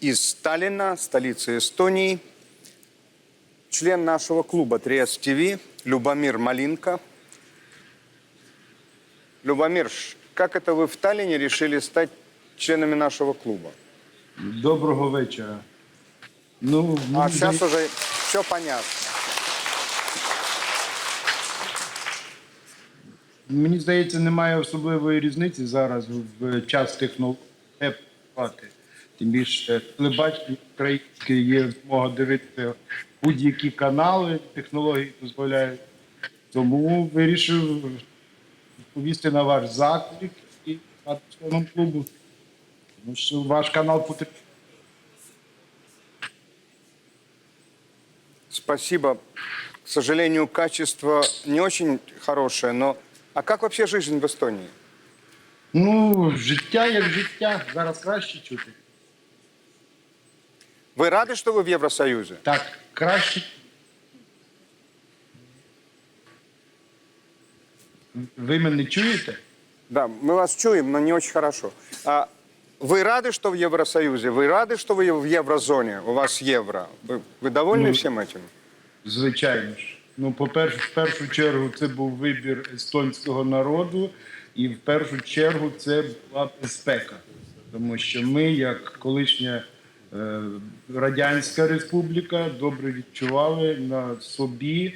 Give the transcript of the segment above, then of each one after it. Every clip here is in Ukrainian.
из Сталина, столицы Эстонии, член нашего клуба Триас ТВ Любомир Малинка. Любомир, ш- как это вы в Таллине решили стать членами нашего клуба? Доброго вечора. Ну, А мені сейчас здається, уже все понятно. мені здається, немає особливої різниці зараз в час технології. Тим більше телебачення українське є змога дивитися будь-які канали, технології дозволяють. Тому вирішив відповісти на ваш заклик і стати членом клубу. Тому що ваш канал потрібен. Спасибо. К сожалению, качество не очень хорошее, но... А как вообще жизнь в Эстонии? Ну, життя як життя. Зараз краще чути. Вы рады, что вы в Евросоюзе? Так, краще. Ви мене чуєте? Да, мы вас чуем, но не очень хорошо. А вы рады, что в Евросоюзе? Вы рады, что вы в еврозоне? У вас евро? Вы, вы довольны Ну, всем этим? Звичайно ж. Ну, по-перше, в першу чергу, це був вибір естонського народу, і в першу чергу це була безпека. Тому що ми, як колишня е, Радянська Республіка, добре відчували на собі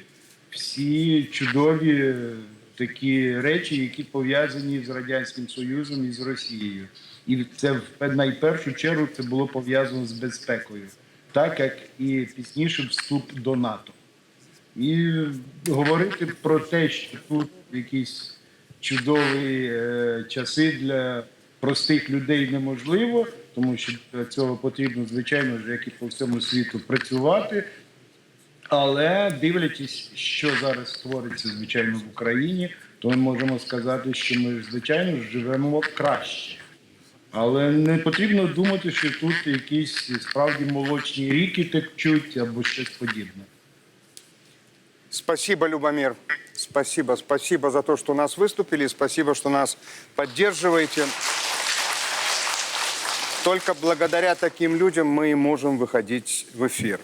всі чудові е, такі речі, які пов'язані з Радянським Союзом і з Росією. І це в найпершу чергу це було пов'язано з безпекою, так як і пізніше вступ до НАТО. І говорити про те, що тут якісь чудові е, часи для простих людей неможливо, тому що для цього потрібно, звичайно як і по всьому світу, працювати. Але дивлячись, що зараз твориться, звичайно, в Україні, то ми можемо сказати, що ми, звичайно, живемо краще. Але не потрібно думати, що тут якісь справді молочні ріки течуть або щось подібне. Спасибо, Любомир. Спасибо, спасибо за что у нас выступили. Спасибо, что нас поддерживаете. Только благодаря таким людям мы и можем выходить в эфир.